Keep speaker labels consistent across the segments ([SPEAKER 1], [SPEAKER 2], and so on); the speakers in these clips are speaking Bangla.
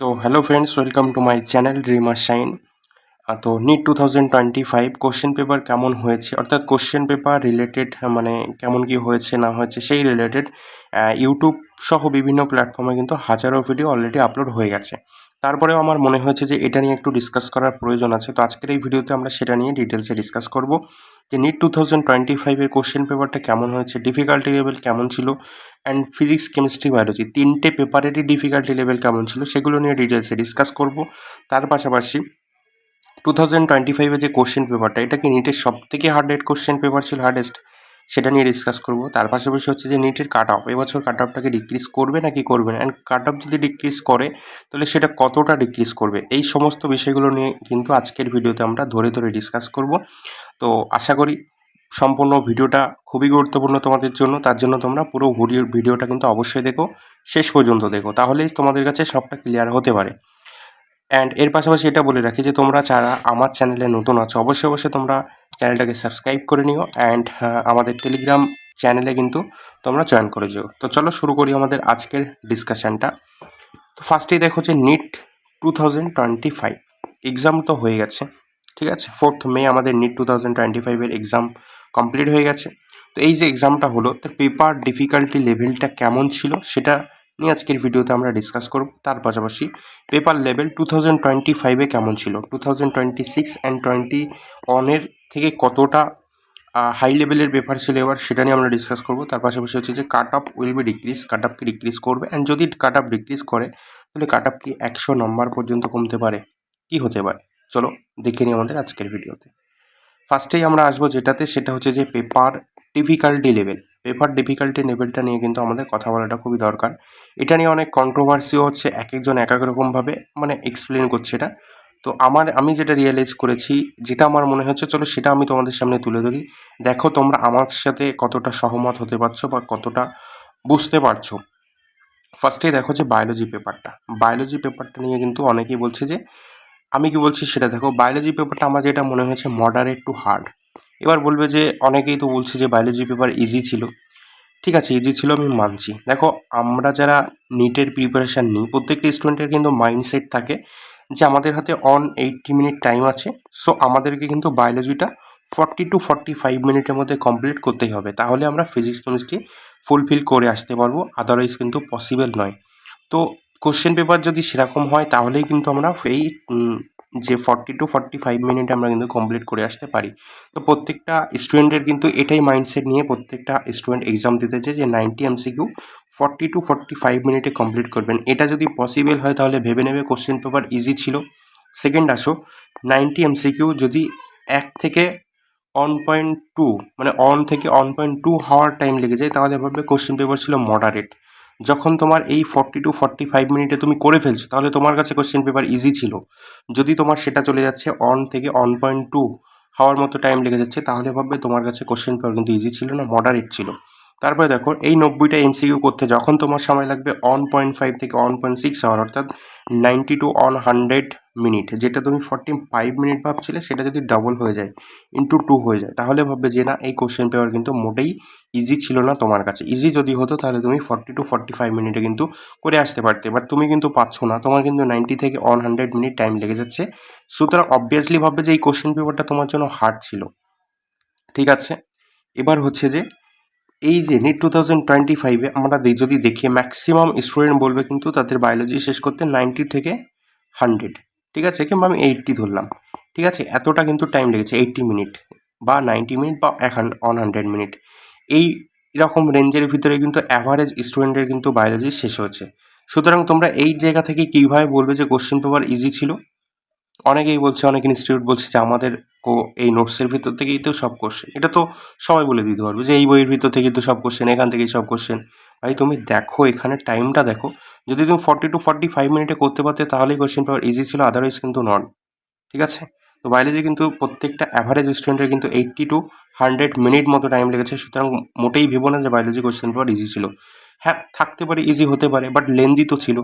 [SPEAKER 1] তো hello friends welcome to my channel dreamer shine তো NEET two thousand twenty five question paper কেমন হয়েছে? অর্থাৎ কোশ্চেন পেপার রিলেটেড মানে কেমন কি হয়েছে, না হয়েছে, সেই রিলেটেড ইউটিউব সহ বিভিন্ন প্ল্যাটফর্মে কিন্তু হাজারো ভিডিও অলরেডি আপলোড হয়ে গেছে। তারপরেও আমার মনে হয়েছে যে এটা নিয়ে একটু ডিসকাস করার প্রয়োজন আছে। তো আজকের এই ভিডিওতে আমরা সেটা নিয়ে ডিটেলসে ডিসকাস করব। যে নিট টু থাউজেন্ড টোয়েন্টি ফাইভের কোশ্চেন পেপারটা কেমন হয়েছে ডিফিকাল্টি লেভেল কেমন ছিল অ্যান্ড ফিজিক্স কেমিস্ট্রি বায়োলজি তিনটে পেপারেরই ডিফিকাল্টি লেভেল কেমন ছিল, সেগুলো নিয়ে ডিটেলসে ডিসকাস করব। তার পাশাপাশি টু থাউজেন্ড টোয়েন্টি ফাইভে যে কোশ্চেন পেপারটা এটা কি নিটের সব থেকে হার্ডেস্ট কোশ্চেন পেপার ছিল হার্ডেস্ট সেটা নিয়ে ডিসকাস করব। তার পাশাপাশি হচ্ছে যে নিটের কাট অফ এবছর কাট অফটাকে ডিক্রিজ করবে নাকি করবে না? অ্যান্ড কাট অফ যদি ডিক্রিজ করে, তাহলে সেটা কতটা ডিক্রিজ করবে? এই সমস্ত বিষয়গুলো নিয়ে কিন্তু আজকের ভিডিওতে আমরা ধরে ধরে ডিসকাস করব। তো আশা করি সম্পূর্ণ ভিডিওটা খুবই গুরুত্বপূর্ণ তোমাদের জন্য। তার জন্য তোমরা পুরো ভিডিও ভিডিওটা কিন্তু অবশ্যই দেখো, শেষ পর্যন্ত দেখো। তাহলেই তোমাদের কাছে সবটা ক্লিয়ার হতে পারে। অ্যান্ড এর পাশাপাশি এটা বলে রাখি যে, তোমরা যারা আমার চ্যানেলে নতুন আছো, অবশ্যই অবশ্যই তোমরা চ্যানেলটাকে সাবস্ক্রাইব করে নিও। অ্যান্ড আমাদের টেলিগ্রাম চ্যানেলে কিন্তু তোমরা জয়েন করে যেও। তো চলো শুরু করি আমাদের আজকের ডিসকাশানটা তো ফার্স্টেই দেখো যে NEET two thousand twenty five exam তো হয়ে গেছে। ঠিক আছে? ফোর্থ মে আমাদের নিট টু থাউজেন্ড টোয়েন্টি ফাইভের এক্সাম কমপ্লিট হয়ে গেছে। তো এই যে এক্সামটা হলো, তার পেপার ডিফিকাল্টি লেভেলটা কেমন ছিল সেটা নিয়ে আজকের ভিডিওতে আমরা ডিসকাস করব। তার পাশাপাশি paper level two thousand twenty ফাইভে কেমন ছিল? Two thousand twenty six and twenty ওয়ানের থেকে কতটা হাই লেভেলের পেপার ছিল এবার সেটা নিয়ে আমরা ডিসকাস করব। তার পাশাপাশি হচ্ছে যে cut off will be decrease cut অফকে decrease করবে? অ্যান্ড যদি কাট অফ ডিক্রিজ করে, তাহলে কাট অফ কি একশো নম্বর পর্যন্ত কমতে পারে? কি হতে পারে? চলো দেখে নিই আমাদের আজকের ভিডিওতে। ফার্স্টেই আমরা আসব যেটাতে, সেটা হচ্ছে যে paper difficulty level paper difficulty লেভেলটা নিয়ে কিন্তু আমাদের কথা বলাটা খুবই দরকার। এটা নিয়ে অনেক কন্ট্রোভার্সিও হচ্ছে এক একজন এক এক রকমভাবে মানে এক্সপ্লেন করছে এটা। তো আমার, আমি যেটা রিয়েলাইজ করেছি, যেটা আমার মনে হচ্ছে, চলো সেটা আমি তোমাদের সামনে তুলে ধরি। দেখো তোমরা আমার সাথে কতটা সহমত হতে পারছ বা কতটা বুঝতে পারছ। ফার্স্টেই দেখো যে বায়োলজি পেপারটা বায়োলজি পেপারটা নিয়ে কিন্তু অনেকেই বলছে যে আমি কি বলছি সেটা দেখো বায়োলজি পেপারটা আমার যেটা মনে হয়েছে মডারেট টু হার্ড এবার বলবে যে অনেকেই তো বলছে যে বায়োলজি পেপার ইজি ছিল। ঠিক আছে ইজি ছিল আমি মানছি। দেখো, আমরা যারা নিটের প্রিপারেশান নিই, প্রত্যেকটা স্টুডেন্টের কিন্তু মাইন্ডসেট থাকে যে আমাদের হাতে অন এইটটি মিনিট টাইম আছে সো আমাদেরকে কিন্তু বায়োলজিটা ফর্টি টু ফর্টি ফাইভ মিনিটের মধ্যে কমপ্লিট করতেই হবে। তাহলে আমরা ফিজিক্স কেমিস্ট্রি ফুলফিল করে আসতে পারব আদারওয়াইজ কিন্তু পসিবল নয়। তো কোশ্চেন পেপার যদি সেরকম হয়, তাহলেই কিন্তু আমরা এই যে forty two forty five minute আমরা কিন্তু কমপ্লিট করে আসতে পারি। তো প্রত্যেকটা স্টুডেন্টের কিন্তু এটাই মাইন্ডসেট নিয়ে প্রত্যেকটা স্টুডেন্ট এক্সাম দিতে চায় যে ninety MCQ forty two forty five মিনিটে কমপ্লিট করবেন। এটা যদি পসিবল হয়, তাহলে ভেবে নেবে কোশ্চেন পেপার ইজি ছিল। সেকেন্ড আসো নাইনটি এমসিকিউ যদি এক থেকে অন পয়েন্ট টু মানে অন থেকে অন পয়েন্ট টু হওয়ার টাইম লেগে যায়, তাহলে ভাববে কোশ্চেন পেপার ছিল মডারেট যখন তোমার এই ফর্টি টু ফর্টি ফাইভ মিনিটে তুমি করে ফেলছো, তাহলে তোমার কাছে কোয়েশ্চেন পেপার ইজি ছিল। যদি তোমার সেটা চলে যাচ্ছে অন থেকে অন পয়েন্ট টু হওয়ার মতো টাইম লেগে যাচ্ছে, তাহলে ভাববে তোমার কাছে কোশ্চেন পেপার কিন্তু ইজি ছিল না মডারেট ছিল। তারপরে দেখো, এই নব্বইটা এমসিকিউ করতে যখন তোমার সময় লাগবে ওয়ান পয়েন্ট ফাইভ থেকে ওয়ান পয়েন্ট সিক্স আওয়ার অর্থাৎ ninety to one hundred minute যেটা তুমি ফর্টি ফাইভ মিনিট ভাবছিলে, সেটা যদি ডাবল হয়ে যায় ইন্টু টু হয়ে যায়, তাহলে ভাববে যে না, এই কোশ্চেন পেপার কিন্তু মোটেই ইজি ছিল না তোমার কাছে। ইজি যদি হতো, তাহলে তুমি ফর্টি টু ফর্টি ফাইভ মিনিটে কিন্তু করে আসতে পারতে বাট তুমি কিন্তু পাচ্ছ না। তোমার কিন্তু নাইনটি থেকে ওয়ান হান্ড্রেড মিনিট টাইম লেগে যাচ্ছে। সুতরাং অবভিয়াসলি ভাববে যে এই কোশ্চেন পেপারটা তোমার জন্য হার্ড ছিল। ঠিক আছে? এবার হচ্ছে যে এই যে নিট টু থাউজেন্ড টোয়েন্টি ফাইভে আমরা যদি দেখি ম্যাক্সিমাম স্টুডেন্ট বলবে কিন্তু তাদের বায়োলজি শেষ করতে নাইনটি থেকে হান্ড্রেড ঠিক আছে? কিংবা আমি এইটটি ধরলাম। ঠিক আছে? এতটা কিন্তু টাইম লেগেছে এইটটি মিনিট বা নাইনটি মিনিট বা ওয়ান হান্ড্রেড মিনিট এই রকম রেঞ্জের ভিতরে কিন্তু অ্যাভারেজ স্টুডেন্টের কিন্তু বায়োলজি শেষ হয়েছে। সুতরাং তোমরা এই জায়গা থেকে কীভাবে বলবে যে কোশ্চেন পেপার ইজি ছিল? অনেকেই বলছে, অনেক ইনস্টিটিউট বলছে যে আমাদের এই নোটসের ভিতর থেকেই তো সব কোশ্চেন এটা তো সবাই বলে দিতে পারবে যে এই বইয়ের ভিতর থেকেই তো সব কোশ্চেন এখান থেকেই সব কোশ্চেন ভাই, তুমি দেখো, এখানে টাইমটা দেখো। যদি তুমি ফর্টি টু ফর্টি ফাইভ মিনিটে করতে পারতে, তাহলেই কোশ্চেন পেপার ইজি ছিল আদারওয়াইজ কিন্তু নট ঠিক আছে? তো বায়োলজি কিন্তু প্রত্যেকটা অ্যাভারেজ স্টুডেন্টের কিন্তু এইট্টি টু হান্ড্রেড মিনিট মতো টাইম লেগেছে। সুতরাং মোটেই ভেবো না যে বায়োলজি কোশ্চেন পেপার ইজি ছিল। হ্যাঁ থাকতে পারে ইজি হতে পারে বাট লেন্দি তো ছিল।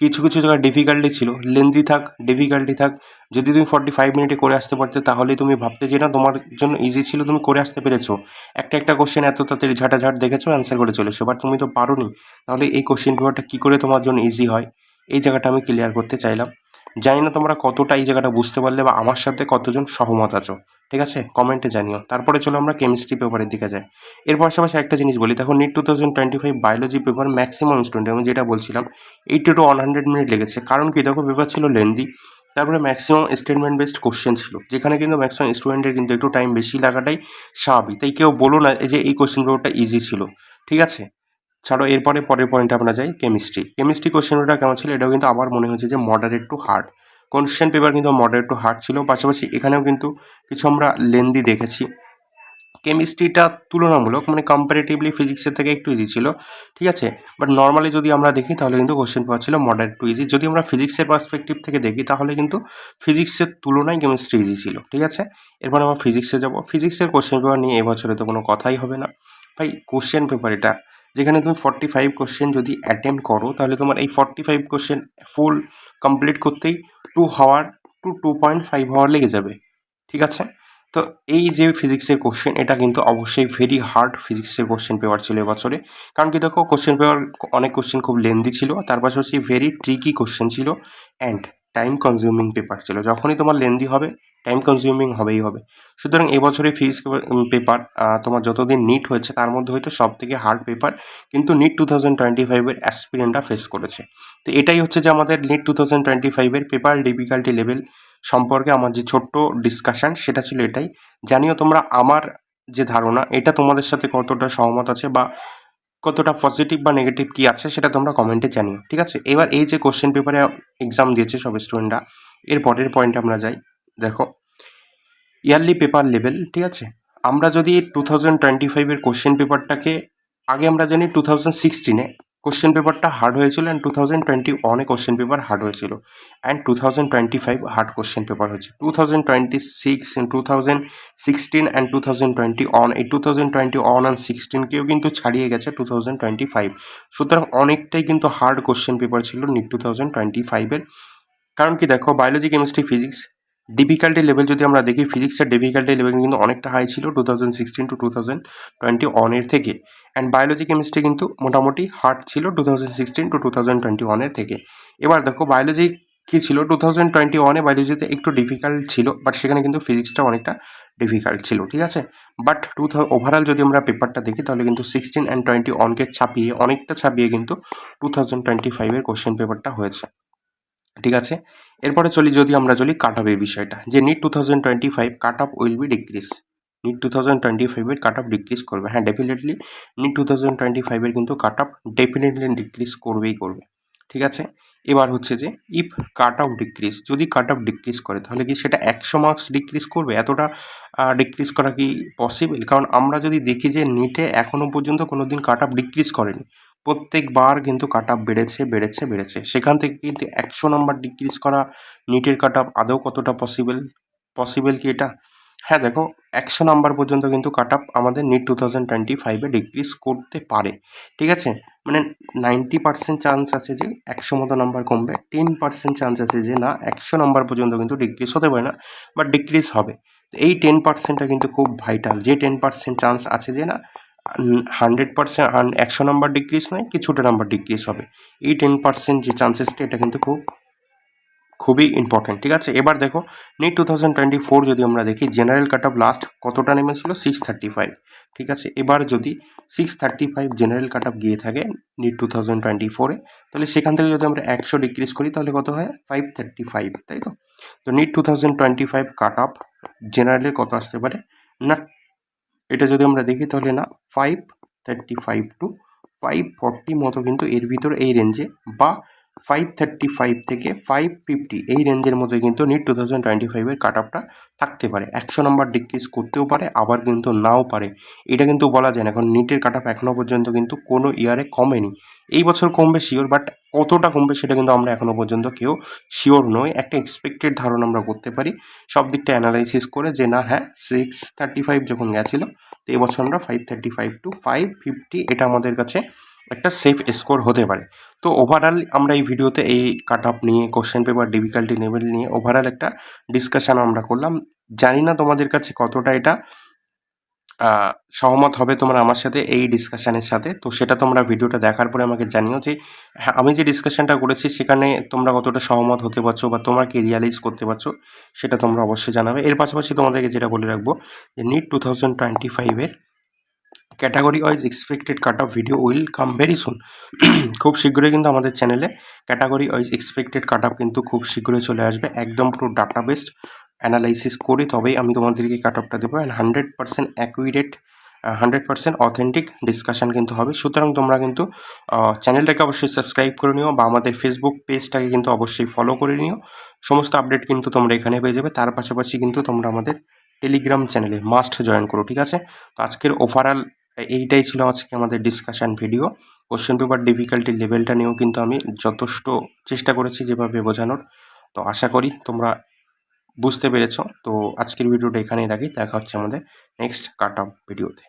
[SPEAKER 1] কিছু কিছু জায়গায় ডিফিকাল্টি ছিল। লেন্দি থাক ডিফিকাল্টি থাক। যদি তুমি ফর্টি ফাইভ মিনিটে করে আসতে পারতে তাহলে তুমি ভাবতে যে, না, তোমার জন্য ইজি ছিল, তুমি করে আসতে পেরেছ। একটা একটা কোশ্চেন এত তাড়াতাড়ি ঝাঁটাঝাট দেখেছ অ্যান্সার করে চলেছো। বাট তুমি তো পারো নি তাহলে এই কোশ্চেন পেপারটা কী করে তোমার জন্য ইজি হয়? এই জায়গাটা আমি ক্লিয়ার করতে চাইলাম। জানি না তোমরা কতটা এই জায়গাটা বুঝতে পারলে বা আমার সাথে কতজন সহমত আছো। ঠিক আছে? কমেন্টে জানিও। তারপরে চলো আমরা কেমিস্ট্রি পেপারের দিকে যাই। এর পাশাপাশি একটা জিনিস বলি। দেখো NEET two thousand twenty five biology paper maximum student আমি যেটা বলছিলাম eighty to one hundred minute লেগেছে। কারণ কি? দেখো পেপার ছিল লেন্দি তারপরে ম্যাক্সিমাম স্টেটমেন্ট বেসড কোশ্চেন ছিল, যেখানে কিন্তু ম্যাক্সিমাম স্টুডেন্টের কিন্তু একটু টাইম বেশি লাগাটাই স্বাভাবিক। তাই কেউ বলো না যে এই কোশ্চেন পেপারটা ইজি ছিল। ঠিক আছে? ছাড়ো, এরপরে পরের পয়েন্টে আমরা যাই কেমিস্ট্রি কেমিস্ট্রি কোশ্চেন পেপারটা কেমন ছিল? এটাও কিন্তু আমার মনে হচ্ছে যে moderate to hard question paper কিন্তু মডারেট টু হার্ড ছিল। পাশাপাশি এখানেও কিন্তু কিছু আমরা লেন্দি দেখেছি। কেমিস্ট্রিটা তুলনামূলক মানে কম্পারেটিভলি ফিজিক্সের থেকে একটু ইজি ছিল। ঠিক আছে? বাট নর্মালি যদি আমরা দেখি, তাহলে কিন্তু কোশ্চেন পেপার ছিল মডারেট টু ইজি যদি আমরা ফিজিক্সের পার্সপেক্টিভ থেকে দেখি, তাহলে কিন্তু ফিজিক্সের তুলনায় কেমিস্ট্রি ইজি ছিল। ঠিক আছে? এরপর আমরা ফিজিক্সে যাব। ফিজিক্সের কোশ্চেন পেপার নিয়ে এবছরে তো কোনো কথাই হবে না। ভাই কোশ্চেন পেপার এটা যেখানে তুমি ফর্টি ফাইভ কোশ্চেন যদি অ্যাটেম্প করো, তাহলে তোমার এই forty five question full complete করতেই two hour to two point five hour লেগে যাবে। ঠিক আছে? তো এই যে ফিজিক্সের কোশ্চেন এটা কিন্তু অবশ্যই ভেরি হার্ড ফিজিক্সের কোশ্চেন পেপার ছিল এবছরে। কারণ কি দেখো কোশ্চেন পেপার অনেক কোশ্চেন খুব লেন্দি ছিল, তার পাশাপাশি ভেরি ট্রিকি কোশ্চেন ছিল অ্যান্ড টাইম কনজিউমিং পেপার ছিল। যখনই তোমার লেন্দি হবে টাইম কনজিউমিং হবেই হবে। সুতরাং এবছরে ফিজিক্স পেপার তোমার যতদিন নিট হয়েছে তার মধ্যে হয়তো সব থেকে হার্ড পেপার কিন্তু নিট টু থাউজেন্ড টোয়েন্টি ফাইভের অ্যাসপিরেন্টরা ফেস করেছে। তো এটাই হচ্ছে যে আমাদের নিট টু থাউজেন্ড টোয়েন্টি ফাইভের পেপার ডিফিকাল্টি লেভেল সম্পর্কে আমার যে ছোট্ট ডিসকাশন সেটা ছিল এটাই। জানিও তোমরা আমার যে ধারণা, এটা তোমাদের সাথে কতটা সহমত আছে বা কতটা পজিটিভ বা নেগেটিভ কী আছে সেটা তোমরা কমেন্টে জানিও, ঠিক আছে? এবার এই যে কোশ্চেন পেপারে এক্সাম দিয়েছে সব স্টুডেন্টরা এর পরের পয়েন্টে আমরা যাই। দেখো ইয়ারলি পেপার লেভেল ঠিক আছে আমরা যদি টু থাউজেন্ড টোয়েন্টি ফাইভের কোশ্চেন পেপারটাকে আগে আমরা জানি টু থাউজেন্ড সিক্সটিনে কোশ্চেন পেপারটা হার্ড হয়েছিল অ্যান্ড টু থাউজেন্ড টোয়েন্টি ওয়ানে কোশ্চেন পেপার হার্ড হয়েছিল and two thousand twenty five hard question paper হয়েছে two thousand twenty six two thousand sixteen and two thousand twenty one এই two thousand twenty one and সিক্সটিনকেও কিন্তু ছাড়িয়ে গেছে টু থাউজেন্ড টোয়েন্টি ফাইভ সুতরাং অনেকটাই কিন্তু হার্ড কোশ্চেন পেপার ছিল নিট টু থাউজেন্ড টোয়েন্টি ফাইভের কারণ কি দেখো biology chemistry physics difficulty level যদি আমরা দেখি ফিজিক্সের ডিফিকাল্টি লেভেল কিন্তু অনেকটা হাই ছিল two thousand sixteen to two thousand twenty ওয়ানের থেকে। অ্যান্ড বায়োলজি কেমিস্ট্রি কিন্তু মোটামুটি হার্ড ছিল two thousand sixteen to two thousand twenty ওয়ানের থেকে। এবার দেখো বায়োলজি কী ছিল? টু থাউজেন্ড টোয়েন্টি ওয়ানে বায়োলজিতে একটু ডিফিকাল্ট ছিল বাট সেখানে কিন্তু ফিজিক্সটা অনেকটা ডিফিকাল্ট ছিল, ঠিক আছে? বাট টু ওভারঅল যদি আমরা পেপারটা দেখি, তাহলে কিন্তু সিক্সটিন অ্যান্ড টোয়েন্টি ওয়ানকে ছাপিয়ে, অনেকটা ছাপিয়ে কিন্তু টু থাউজেন্ড টোয়েন্টি ফাইভের কোশ্চেন পেপারটা হয়েছে, ঠিক আছে? এরপরে চলি, যদি আমরা চলি কাট অফের বিষয়টা, যে NEET two thousand twenty five cut off will be decrease NEET two thousand twenty ফাইভের কাট অফ ডিক্রিজ করবে। হ্যাঁ definitely NEET two thousand twenty ফাইভের কিন্তু কাট অফ ডেফিনেটলি ডিক্রিজ করবেই করবে। ঠিক আছে? এবার হচ্ছে যে ইফ কাট অফ ডিক্রিজ যদি কাট অফ ডিক্রিজ করে, তাহলে কি সেটা একশো মার্কস ডিক্রিজ করবে? এতটা ডিক্রিজ করা কি পসিবল কারণ আমরা যদি দেখি যে নিটে এখনও পর্যন্ত কোনো দিন কাট অফ ডিক্রিজ করেনি প্রত্যেকবার কিন্তু কাট আপ বেড়েছে বেড়েছে বেড়েছে। সেখান থেকে কিন্তু একশো নম্বর ডিক্রিজ করা নিটের কাট আপ আদৌ কতটা পসিবল পসিবল কি এটা? হ্যাঁ দেখো, একশো নাম্বার পর্যন্ত কিন্তু কাট আপ আমাদের নিট টু থাউজেন্ড টোয়েন্টি ফাইভে ডিক্রিজ করতে পারে। ঠিক আছে? মানে নাইনটি পার্সেন্ট চান্স আছে যে একশো মতো নাম্বার কমবে টেন পার্সেন্ট চান্স আছে যে না, একশো নাম্বার পর্যন্ত কিন্তু ডিক্রিজ হতে পারে না বাট ডিক্রিজ হবে। এই টেন পার্সেন্টটা কিন্তু খুব ভাইটাল যে টেন পার্সেন্ট চান্স আছে যে না হান্ড্রেড পার্সেন্ট একশো নাম্বার ডিক্রিজ নয় কিছুটা নাম্বার ডিক্রিজ হবে। এই টেন পার্সেন্ট যে চান্সেসটা এটা কিন্তু খুব, খুবই ইম্পর্টেন্ট ঠিক আছে? এবার দেখো NEET two thousand twenty four যদি আমরা দেখি জেনারেল কাট অফ লাস্ট কতটা নেমেছিল? সিক্স থার্টি ফাইভ ঠিক আছে? এবার যদি six thirty five general cut off গিয়ে থাকে নিট টু থাউজেন্ড টোয়েন্টি ফোরে তাহলে সেখান থেকে যদি আমরা একশো ডিক্রিজ করি, তাহলে কত হয়? ফাইভ থার্টি ফাইভ তাই তো? তো NEET two thousand twenty five cut off জেনারেলের কত আসতে পারে? না এটা যদি আমরা দেখি তাহলে না five thirty five to five forty মতো কিন্তু এর ভিতরে এই রেঞ্জে বা ফাইভ থার্টি ফাইভ থেকে ফাইভ ফিফটি এই রেঞ্জের মধ্যে কিন্তু নিট টু থাউজেন্ড টোয়েন্টি ফাইভের কাট আপটা থাকতে পারে। একশো নম্বর ডিক্রিজ করতেও পারে, আবার কিন্তু নাও পারে। এটা কিন্তু বলা যায় না এখন নিটের কাট আপ এখনও পর্যন্ত কিন্তু কোনো ইয়ারে কমেনি। এই বছর কমবে শিওর বাট কতটা কমবে সেটা কিন্তু আমরা এখনও পর্যন্ত কেউ শিওর নই একটা এক্সপেক্টেড ধারণা আমরা করতে পারি। সব দিকটা অ্যানালাইসিস করে যে না হ্যাঁ সিক্স থার্টি ফাইভ যখন গেছিল, তো এবছর আমরা five thirty five to five fifty এটা আমাদের কাছে একটা সেফ স্কোর হতে পারে। তো ওভারঅল আমরা এই ভিডিওতে এই কাট আপ নিয়ে কোশ্চেন পেপার ডিফিকাল্টি লেভেল নিয়ে ওভারঅল একটা ডিসকাশান আমরা করলাম। জানি না তোমাদের কাছে কতটা এটা সহমত হবে তোমরা আমার সাথে এই ডিসকাশানের সাথে। তো সেটা তোমরা ভিডিওটা দেখার পরে আমাকে জানিও যে হ্যাঁ আমি যে ডিসকাশনটা করেছি সেখানে তোমরা কতটা সহমত হতে পারছ বা তোমরা কি রিয়ালাইজ করতে পারছ সেটা তোমরা অবশ্যই জানাবে। এর পাশাপাশি তোমাদেরকে যেটা বলে রাখব যে নিট টু থাউজেন্ড টোয়েন্টি ফাইভের category wise expected cut off video will come very soon খুব শীঘ্রই কিন্তু আমাদের চ্যানেলে category wise expected cut off কিন্তু খুব শীঘ্রই চলে আসবে। একদম পুরো ডাটা বেসড অ্যানালাইসিস করে, তবেই আমি তোমাদেরকে কাট অফটা দেবো and hundred percent accurate hundred percent authentic discussion কিন্তু হবে। সুতরাং তোমরা কিন্তু চ্যানেলটাকে অবশ্যই সাবস্ক্রাইব করে নিও বা আমাদের ফেসবুক পেজটাকে কিন্তু অবশ্যই ফলো করে নিও। সমস্ত আপডেট কিন্তু তোমরা এখানে পেয়ে যাবে। তার পাশাপাশি কিন্তু তোমরা আমাদের টেলিগ্রাম চ্যানেলে মাস্ট জয়েন করো, ঠিক আছে? তো আজকের ওভারঅল এইটাই ছিল আজকে আমাদের discussion video question paper difficulty লেভেলটা নিয়েও কিন্তু আমি যথেষ্ট চেষ্টা করেছি যেভাবে বোঝানোর। তো আশা করি তোমরা বুঝতে পেরেছ। তো আজকের ভিডিওটা এখানেই রাখি। দেখা হচ্ছে আমাদের নেক্সট কাট অফ ভিডিওতে।